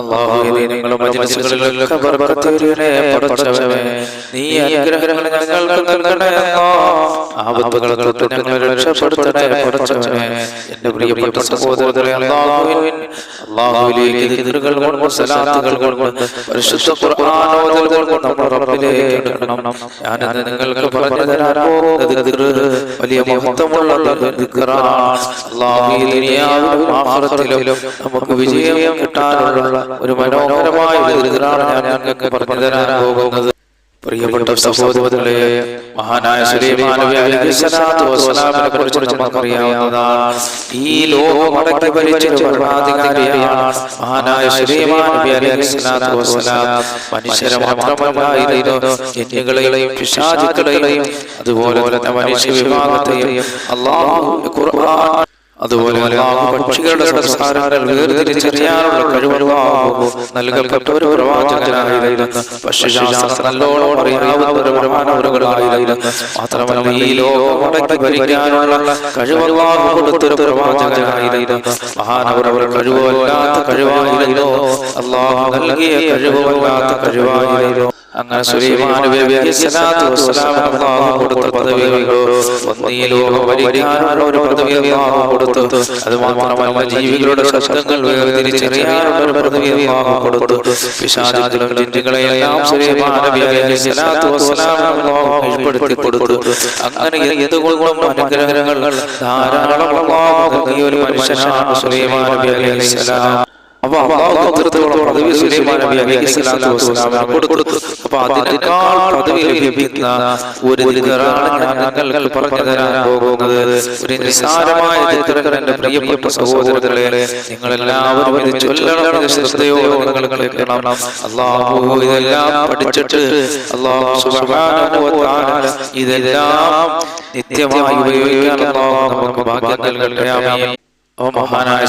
അള്ളാഹുവേ നിങ്ങളുടെ മജ്ലിസുകളിലൊക്കെ ബർക്കത്ത് ചൊരിയണേ പടച്ചവനെ നീ അനുഗ്രഹങ്ങൾ ഞങ്ങൾക്ക് നൽകണേ ആപത്തുകൾ തൊട്ട് ഞങ്ങളെ രക്ഷപ്പെടുത്തണേ പടച്ചവനെ എന്റെ പ്രിയപ്പെട്ട സഹോദരരെ അള്ളാഹുവിൻ അള്ളാഹുവിലേക്ക് ദിക്റുകൾ കൊണ്ട് സലാത്തുകൾ കൊണ്ട് പരിശുദ്ധ കൊണ്ട് നമ്മൾ റബ്ബിലേക്ക് അടുക്കണം ഞാനത് നിങ്ങൾക്ക് പറഞ്ഞു തരാൻ പോകുന്നത് ദിക്റ് വലിയ മഹത്വമുള്ള ദിക്റാണ്. അള്ളാഹുവിൽ ദുനിയാവിലും ആഖിറത്തിലും നമുക്ക് വിജയം കിട്ടാനുള്ള ഒരു മനോഹരമായ ദിക്റാണ് ഞാൻ നിങ്ങൾക്ക് പറഞ്ഞു തരാൻ പോകുന്നത്. പ്രിയപ്പെട്ട സഹോദരങ്ങളെ മഹാനായ വസ്സലാമിനെ കുറിച്ച് നമുക്കറിയാവുന്നതാണ് ഈ ലോകം അടക്കി ഭരിച്ച മഹാനായ സുലൈമാൻ മനുഷ്യരെ മാത്രമല്ലായിരുന്നു ജിന്നുകളെയും പിശാചുക്കളെയും അതുപോലെ തന്നെ മനുഷ്യ വിഭാഗത്തെയും. അള്ളാഹു ഖുർആൻ അതുപോലെ പക്ഷികളുടെ വേർതിരിച്ചറിയാനുള്ള നൽകപ്പെട്ട ഒരു പ്രവാചകനായിരുന്നു പക്ഷിശാസ്ത്രം നല്ലോണം അറിയാവുന്ന ഒരു പ്രമാണവരുകളായിരുന്നു മാത്രമല്ല ഈ ലോകം അടക്കി ഭരിക്കാനുള്ള കഴിവുള്ളാഹു കൊടുത്തൊരു പ്രവാചകനായിരുന്നു മഹാനവരവർ കഴിവല്ലാത്ത കഴിവായിരുന്നു. അള്ളാഹു നൽകിയ കഴിവല്ലാത്ത കഴിവായിരുന്നു. അങ്ങനെ കൊടുത്ത പദവികളോ ഒന്ന് ഈ ലോകം ഭരിക്കാനുള്ള ഒരു പദവി കൊടുത്തു. അത് മാത്രമല്ല ജീവികളുടെ ശബ്ദങ്ങൾ വേർതിരിച്ചറിയാനുള്ള ഒരു പദവി അല്ലാഹു കൊടുത്തു. ജിന്നുകളെയെല്ലാം അങ്ങനെ എന്തുകൊണ്ടും അനുഗ്രഹങ്ങൾ ധാരാളം നൽകിയ ഒരു മനുഷ്യനാണ് സുലൈമാൻ നബി അപ്പൊ അള്ളാഹു പദവി സുലൈമാൻ നബി അലൈഹി സ്വലാത്തു വസ്സലാമിന് കൊടുത്തു. അപ്പൊ അതിനേക്കാൾ പദവി ലഭിക്കുന്ന ഒരു പറഞ്ഞു തരാൻ പോകുന്നത്. ഒരു നിസ്സാരമായ ദിക്റ് എന്റെ പ്രിയപ്പെട്ട സഹോദരങ്ങളെ നിങ്ങൾ എല്ലാവരും ഇത് ചൊല്ലണം ഇത് ശ്രദ്ധയോടെ നിങ്ങൾ കേൾക്കണം. അള്ളാഹു ഇതെല്ലാം പഠിച്ചിട്ട് അള്ളാഹു സുബ്ഹാനഹു വ തആല ഇതെല്ലാം നിത്യമായി ഉപയോഗിക്കാൻ അള്ളാഹു നമുക്ക് ഭാഗ്യം നൽകട്ടെ ആമീൻ ഓ മഹാനായ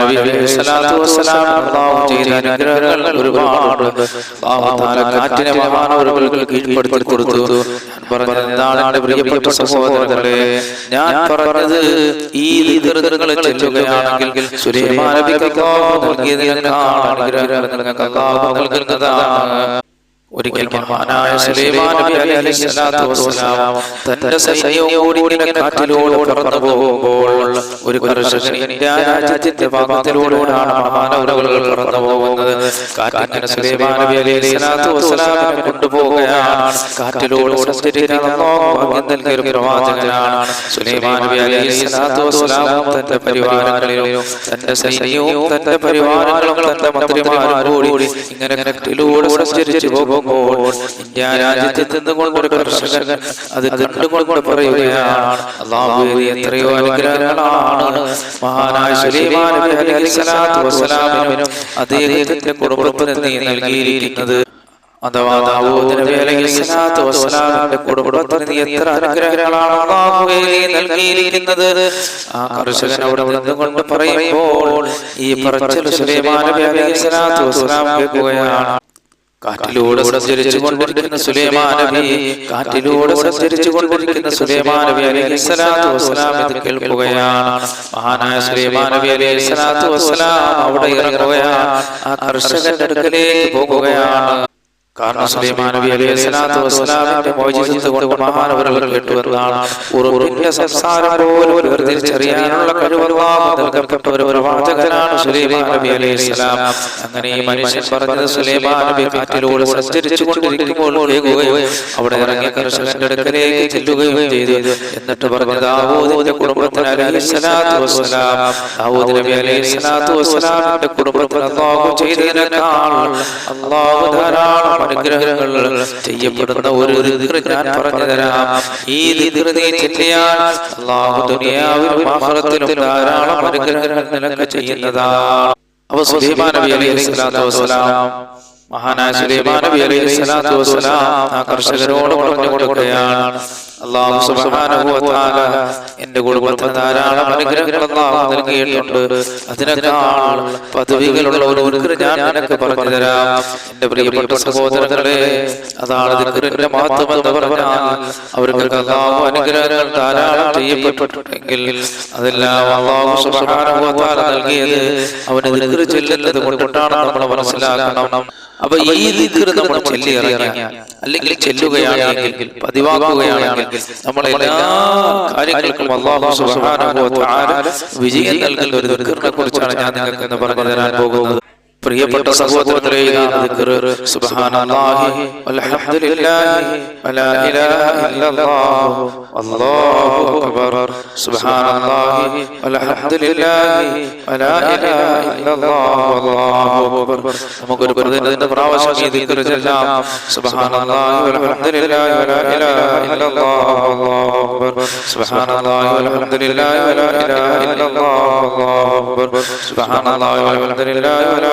നബി അലൈഹി സ്വലാത്തു വസ്സലാം അല്ലാഹു ചെയ്ത അനുഗ്രഹങ്ങൾ ഒരുപാടുണ്ട്. അല്ലാഹു തആല കാറ്റിനെ മഹാനവറുകൾക്ക് കീഴ്പ്പെടുത്തി കൊടുത്തു. ഞാൻ പറഞ്ഞത് എന്താണ് പ്രിയപ്പെട്ട സഹോദരങ്ങളെ? ഞാൻ പറഞ്ഞത് ഈ ചൊല്ലുകയാണെങ്കിൽ സുലൈമാൻ നബിക്ക് അല്ലാഹു നൽകിയതിനേക്കാൾ അനുഗ്രഹങ്ങൾ നിങ്ങൾക്ക് അല്ലാഹു നൽകുന്നതാണ്. ഒരിക്കൽ മഹാനായ സുലൈമാൻ നബി അലൈഹി സ്വലാത്തു വസ്സലാം തന്റെ സൈന്യവും കൂടി ഇങ്ങനെ കാറ്റിലൂടെ പറന്നു പോകുമ്പോൾ ഒരു കർഷകൻ ഇന്ത്യ രാജ്യത്തിന്റെ ഭാഗത്തിലൂടെയാണ് മാനവരകൾ കടന്നു പോകുന്നത്. അലൈഹി സ്വലാത്തു വസ്സലാമിനെ കൊണ്ടുപോവുകയാണ്. കാറ്റിലൂടെ സഞ്ചരിക്കാൻ അല്ലാഹു ഭാഗ്യം നൽകിയ ഒരു പ്രവാചകനാണ്. സുലൈമാൻ അലൈഹി സ്വലാത്തു വസ്സലാം തന്റെ പരിവാരങ്ങളിലും തന്റെ സൈന്യവും തന്റെ പരിവാരങ്ങളും തന്റെ മന്ത്രിമാരും കൂടി ഇങ്ങനെ കാറ്റിലൂടെ സഞ്ചരിച്ചു പോകുമ്പോൾ ഇന്ത്യ രാജ്യത്ത് നിന്നുകൊണ്ട് ഒരു കർഷകൻ അത് കണ്ടുകൊണ്ട് പറയുകയാണ്. അള്ളാഹു എത്രയോ അനുഗ്രഹങ്ങളാണ് മഹാനായ സുലൈമാൻ അദ്ദേഹത്തിന്റെ നബി വസ്സലാമിന്റെ എത്ര ആ കർഷകൻ പറയുമ്പോൾ ഈ പറച്ചൽ സുലൈമാൻ നബി കാറ്റിലൂടെ സഞ്ചരിച്ചു സുലൈമാൻ നബി കാറ്റിലൂടെ സഞ്ചരിച്ചു സുലൈമാൻ നബി അലൈഹി സ്വലാത്തു വസ്സലാം ഇത് കേൾക്കുകയാണ്. മഹാനായ സുലൈമാൻ നബി അലൈഹി അവിടെ ഇറങ്ങുകയാണ്. ആ കർഷകന്റെ അടുക്കലേക്ക് പോകുകയാണ്. കാരണം സുലൈമാൻ നബി അലൈഹി സ്വലാത്തു വസ്സലാമിന്റെ മോചിതത്ത് കൊണ്ട് മഹാനവരകൾ കേട്ടുവരുന്നതാണ് ഉറുപ്പിന്റെ സംസാരം പോലും വേർതിരിച്ചറിയാനുള്ള കഴിവല്ലാഹു നൽകപ്പെട്ട ഒരു പ്രവാചകനാണ് സുലൈമാൻ നബി അലൈഹി സ്വലാം. അങ്ങനെ ഈ മനുഷ്യൻ പറഞ്ഞത് സുലൈമാൻ നബി കാറ്റിലൂടെ സഞ്ചരിച്ചു കൊണ്ടിരിക്കുമ്പോൾ കേൾക്കുകയും അവിടെ ഇറങ്ങിയ കർഷകന്റെ അടുക്കലേക്ക് ചെല്ലുകയും ചെയ്തു. എന്നിട്ട് പറഞ്ഞു ദാവൂദിന്റെ കുടുംബത്തിന് അലൈഹി സ്വലാത്തു വസ്സലാം. ദാവൂദ് നബി അലൈഹി സ്വലാത്തു വസ്സലാമിന്റെ കുടുംബത്തിന് അല്ലാഹു ചെയ്തതിനേക്കാൾ അല്ലാഹു ധാരാളം അനുഗ്രഹങ്ങൾ ചെയ്യപ്പെടുന്ന ഒരു ദിക്ർ ഞാൻ പറഞ്ഞു തരാം ഈ ദുനിയാവിലും ആഖിറത്തിലും ധാരാളം അനുഗ്രഹങ്ങൾ നിനക്ക് ചെയ്യുന്നതാണ് അപ്പൊ സുലൈമാൻ നബി അലൈഹി സ്വലാത്തു വസ്സലാം മഹാനായ സുലൈമാൻ നബി അലൈഹി സ്വലാത്തു വസ്സലാം ആ കർഷകരോട് പറഞ്ഞു കൊടുക്കുകയാണ്. അള്ളാഹു സുബ്ഹാനഹു വ തആല എന്റെ കുടുംബത്തിന് ധാരാളം അനുഗ്രഹങ്ങൾ അള്ളാഹു നൽകിയിട്ടുണ്ട്. അതിനേക്കാൾ പദവികളുള്ള ഒരു ദിക്ർ ഞാൻ നിനക്ക് പറഞ്ഞു തരാം എന്റെ പ്രിയപ്പെട്ട സഹോദരങ്ങളെ അതാണ് ദിക്റിന്റെ മഹത്വം എന്ന് പറഞ്ഞാൽ അവർക്ക് അള്ളാഹു അനുഗ്രഹങ്ങൾ ധാരാളം ചെയ്യപ്പെട്ടിട്ടുണ്ടെങ്കിൽ അതെല്ലാം അള്ളാഹു സുബ്ഹാനഹു വ തആല നൽകിയത് അവന് ദിക്ർ ചെല്ലുന്നത് കൊണ്ടാണ് നമ്മൾ മനസ്സിലാക്കണം. അപ്പൊ ഈ ദിക്ർ നമ്മൾ ചൊല്ലി ഇറങ്ങിയാൽ അല്ലെങ്കിൽ ചെല്ലുകയാണെങ്കിൽ പതിവാക്കുകയാണെങ്കിൽ നമ്മൾ എല്ലാ കാര്യങ്ങൾക്കും അള്ളാഹു സുബ്ഹാനഹു വ തആല വിജയം നൽകുന്ന ഒരു ദിക്റിനെ കുറിച്ചാണ് ഞാൻ നിങ്ങൾക്ക് പറഞ്ഞു തരാൻ പോകുന്നത്. പ്രിയപ്പെട്ട ദിക്ർ സുബ്ഹാനല്ലാഹി വൽഹംദുലില്ലാഹി വലാ ഇലാഹ ഇല്ലല്ലാഹു അല്ലാഹു അക്ബർ സുബ്ഹാനല്ലാഹി വൽഹംദുലില്ലാഹി വലാ ഇലാഹ ഇല്ലല്ലാഹു അല്ലാഹു നമുക്കൊരു പ്രതിദിന പ്രാവശ്യം ഈ ദിക്ർ ചൊല്ലാം. സുബ്ഹാനല്ലാഹി വൽഹംദുലില്ലാഹി വലാ ഇലാഹ ഇല്ലല്ലാഹു അല്ലാഹു സുബ്ഹാനല്ലാഹി വൽഹംദുലില്ലാഹി വലാ ഇലാഹ ഇല്ലല്ലാഹു അല്ലാഹു സുബ്ഹാനല്ലാഹി വൽഹംദുലില്ലാഹി വലാ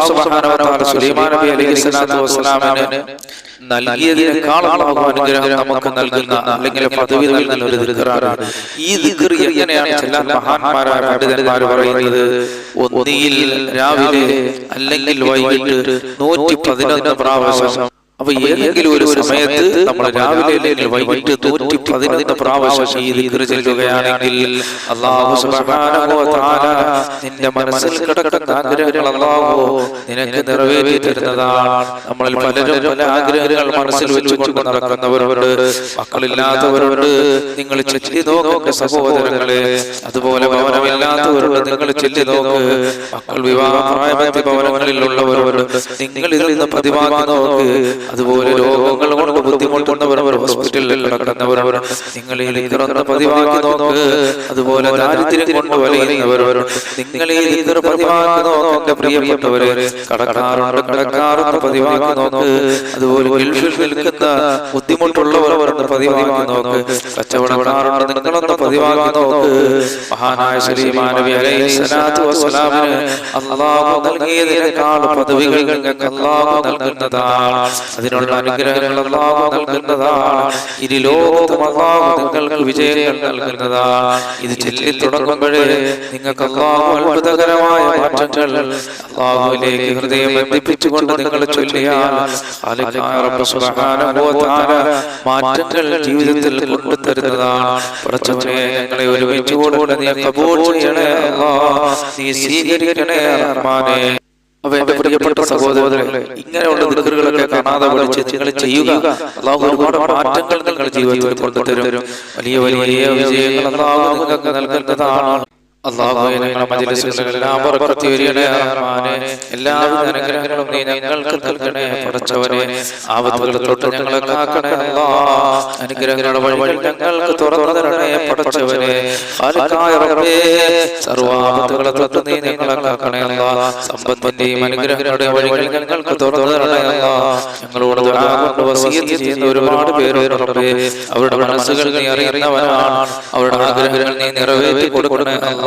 സുബ്ഹാനഹു വ തആല സുലൈമാൻ അനുഗ്രഹം നമുക്ക് നൽകുന്ന അല്ലെങ്കിൽ ഒരു ഈ എങ്ങനെയാണ് ചില ഒന്നിയിൽ രാവിലെ അല്ലെങ്കിൽ വൈകിട്ട് നൂറ്റി പതിനൊന്ന് പ്രാവശ്യം അപ്പൊ ഏതെങ്കിലും ഒരു സമയത്ത് നമ്മൾ രാവിലെ അല്ലെങ്കിൽ വൈകിട്ട് നൂറ്റി പതിനൊന്ന് പ്രാവശ്യം ഈ ദിക്ർ ചെല്ലുകയാണെങ്കിൽ അള്ളാഹു നിന്റെ മനസ്സിൽ കിടക്കുന്ന ആഗ്രഹങ്ങൾ അള്ളാഹു നിനക്ക് നിറവേറ്റി തരുന്നതാണ് നമ്മളിൽ പലരും പല ആഗ്രഹങ്ങൾ മനസ്സിൽ വെച്ചുകൊണ്ട് നടക്കുന്നവരോട് മക്കളില്ലാത്തവരോട് നിങ്ങൾ ചെല്ലി നോക്കുക സഹോദരങ്ങളെ. അതുപോലെ ഭവനമില്ലാത്തവരോട് നിങ്ങൾ ചെല്ലി നോക്ക്. മക്കൾ വിവാഹപ്രായമെത്തി ഭവനങ്ങളിലുള്ളവരോട് നിങ്ങൾ ഇതിൽ നിന്ന് പതിവാക്കി നോക്ക്. അതുപോലെ രോഗങ്ങൾ കൊണ്ട് ബുദ്ധിമുട്ടുന്നവർ ഹോസ്പിറ്റലിൽ കിടക്കുന്നവർ നിങ്ങൾ ഈ തുറന്ന് പതിവാക്കി നോക്ക്. അതുപോലെ ദാരിദ്ര്യം കൊണ്ട് വലയുന്നവരുണ്ട്. നിങ്ങൾ ഈ ദിക്ർ പതിവാക്കി നോക്ക്. എന്റെ പ്രിയപ്പെട്ടവരെ കടക്കാറുണ്ട് കടക്കാറുണ്ട് പതിവാക്കി നോക്ക്. അതുപോലെ ഗൾഫിൽ നിൽക്കുന്ന ബുദ്ധിമുട്ടുള്ളവരുണ്ട് പതിവാക്കി നോക്ക്. കച്ചവടക്കാറുണ്ട് നിങ്ങളൊന്ന് പതിവാക്കി നോക്ക്. മഹാനായ ശ്രീമാനവി അലൈഹി സ്വലാത്തു വസ്സലാമിന് അള്ളാഹു നൽകിയതിനേക്കാൾ പദവികൾ നിങ്ങൾക്ക് അള്ളാഹു നൽകുന്നതാണ്. അതിനുള്ള അനുഗ്രഹങ്ങൾ അള്ളാഹു നൽകുന്നതാണ്. ഇനി ലോകത്തും അള്ളാഹു നിങ്ങൾക്ക് വിജയങ്ങൾ നൽകുന്നതാണ്. ഇത് ചെല്ലി തുടങ്ങുമ്പോഴേ നിങ്ങൾക്ക് അള്ളാഹു അത്ഭുതകരമായ മാറ്റങ്ങൾ അള്ളാഹുവിലേക്ക് ഹൃദയം ബന്ധിപ്പിച്ചുകൊണ്ട് നിങ്ങൾ ചൊല്ലിയാൽ മാറ്റങ്ങൾ ജീവിതത്തിൽ കൊണ്ടുതരുന്നതാണ്. പടച്ചവനെ ഞങ്ങളെ ഒരുമിച്ച് കൂടെ നീ കബൂൽ ചെയ്യണേ നീ സ്വീകരിക്കണേ റഹ്മാനേ. അപ്പൊ എന്റെ പ്രിയപ്പെട്ട സഹോദരങ്ങളെ ഇങ്ങനെയുള്ള ദിക്കറുകളൊക്കെ കാണാതെ പഠിച്ച് നിങ്ങൾ ചെയ്യുക. അള്ളാഹു ഒരുപാട് മാറ്റങ്ങൾ നിങ്ങൾ ജീവിതത്തിൽ കൊണ്ടുതരും വലിയ വലിയ വിജയങ്ങൾ അള്ളാഹു നിങ്ങൾക്ക് നൽകുന്നതാണ് അള്ളാഹുവേ ഞങ്ങളുടെ മജ്ലിസുകളിലെല്ലാം ബർക്കത്ത് ചൊരിയണേ റഹ്മാനേ. എല്ലാവിധ അനുഗ്രഹങ്ങളും നീ ഞങ്ങൾക്ക് നൽകണേ പടച്ചവനെ ആപത്തുകൾ തൊട്ട് ഞങ്ങളെ കാക്കണേ. അല്ലാഹ് അനുഗ്രഹങ്ങളുടെ വഴി ഞങ്ങൾക്ക് തുറന്നു തരണേ പടച്ചവനെ ഖാലിഖായ റബ്ബേ സർവ ആപത്തുകളെ തൊട്ട് നീ ഞങ്ങളെ കാക്കണേ അല്ലാഹ് സമ്പത്തിന്റെയും അനുഗ്രഹങ്ങളുടെ വഴികൾ ഞങ്ങൾക്ക് തുറന്നു തരണേ ഞങ്ങളോട് വസിയത്ത് ചെയ്യുന്ന ഒരുപാട് പേര് അവരുടെ മനസ്സുകൾ നീ അറിയുന്നവനാണ്. അവരുടെ ആഗ്രഹങ്ങൾ നീ നിറവേറ്റി കൊടുക്കണേ അല്ലാഹ്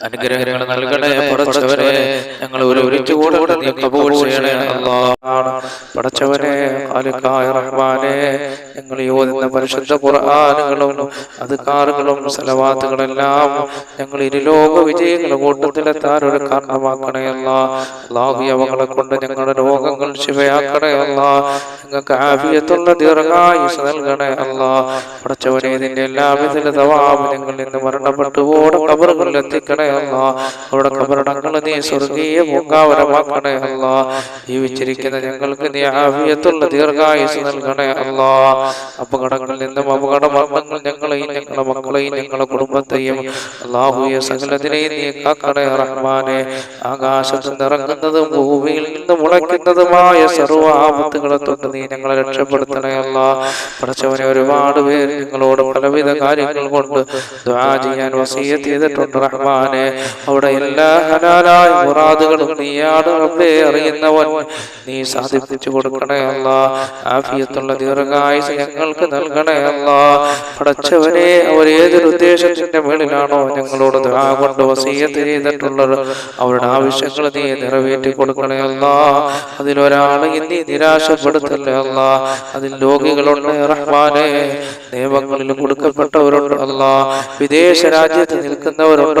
അനുഗ്രഹങ്ങൾ നൽകണേ പടച്ചവനെ ഞങ്ങൾ ഒരു ഒരുമിച്ച് കൂടെ നീ കബൂൾ ചെയ്യണേ അള്ളാഹാണ് പടച്ചവനെ ഖാലിഖായ റഹ്മാനെ ഞങ്ങൾ യോജിക്കുന്ന ഓതുന്ന പരിശുദ്ധ ഖുർആാനുകളും അദ്കാറുകളും സലവാത്തുകളെല്ലാം ഞങ്ങൾ ഇരു ലോക വിജയങ്ങളുടെ കൂട്ടത്തിലെത്താൻ ഒരു കാരണമാക്കണേ അവങ്ങളെ കൊണ്ട് ഞങ്ങളുടെ രോഗങ്ങൾ ശിവയാക്കണേ നിങ്ങൾക്ക് ഞങ്ങൾക്ക് ആഫിയത്തുള്ള ദീർഘായുസ് നൽകണേ പടച്ചവരെ പടച്ചവനെ ഇതിന്റെ എല്ലാവിധ തവാബ് ഞങ്ങൾ ഇന്ന് മരണപ്പെട്ടു ഓടെ കബറുകളിൽ എത്തിക്കണേ അല്ല അവിടെ കബറടങ്ങൾ നീ സ്വർഗീയ പൂങ്കാവരമാക്കണേ അല്ല ജീവിച്ചിരിക്കുന്ന ഞങ്ങൾക്ക് നീ ആഫിയത്തുള്ള ദീർഘായുസ് നൽകണേ അല്ല അപകടങ്ങളിൽ നിന്നും അപകട മരണങ്ങൾ ഞങ്ങളെയും ഞങ്ങളുടെ മക്കളെയും ഞങ്ങളുടെ കുടുംബത്തെയും അള്ളാഹുയ സകലത്തിനെയും നീ കാക്കണേ റഹ്മാനെ. ആകാശത്ത് നിറങ്ങുന്നതും ഭൂമിയിൽ നിന്ന് മുളയ്ക്കുന്നതുമായ സർവ ആപത്തുകളെ തൊട്ട് നീ ഞങ്ങളെ രക്ഷപ്പെടുത്തണേ അല്ല പഠിച്ചവനെ ഒരുപാട് പേര് നിങ്ങളോട് പലവിധ കാര്യങ്ങൾ കൊണ്ട് ദ്വാ ചെയ്യാൻ വസീയത്ത് ചെയ്തിട്ടുണ്ട് റഹ്മാനെ. അവിടെ എല്ലാ ഹലാലായ മുറാദുകളും നീയാണ് റബ്ബേ അറിയുന്നവൻ. നീ സാധിപ്പിച്ചു കൊടുക്കണേ അല്ല. ആഫിയത്തുള്ള ദീർഘായുസ് ഞങ്ങൾക്ക് നൽകണേ അല്ല. പടച്ചവനെ അവർ ഏതൊരു ഉദ്ദേശത്തിന്റെ മേളിലാണോ ഞങ്ങളോട് കൊണ്ട് വസീയത്ത് ചെയ്തിട്ടുള്ളത്. അവരുടെ ആവശ്യങ്ങൾ നീ നിറവേറ്റി കൊടുക്കണേ അല്ല. അതിലൊരാളെ നീ നിരാശപ്പെടുത്തല്ലേ അല്ല. അതിൽ രോഗികളുണ്ട് റഹ്മാനെ. നിയമങ്ങളിൽ കൊടുക്കപ്പെട്ടവരുണ്ട് അല്ല. വിദേശ രാജ്യത്ത് നിൽക്കുന്നവരുണ്ട്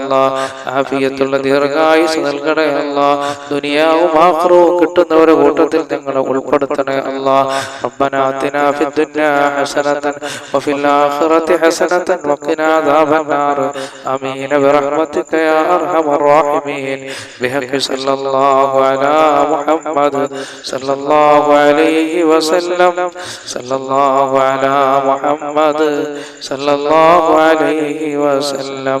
അല്ല ആഫിയത്തുള്ള ദീർഘായുസ് നൽകണേ അല്ല ദുനിയാവും ആക്രവും കിട്ടുന്നവരുടെ കൂട്ടത്തിൽ ഞങ്ങളെ ഉൾപ്പെടുത്തണേ അല്ല ربنا آتنا في الدنيا حسنة وفي الآخرة حسنة وقنا عذاب النار آمين برحمتك يا أرحم الراحمين بحق صلى الله على محمد صلى الله عليه وسلم صلى الله على محمد صلى الله عليه وسلم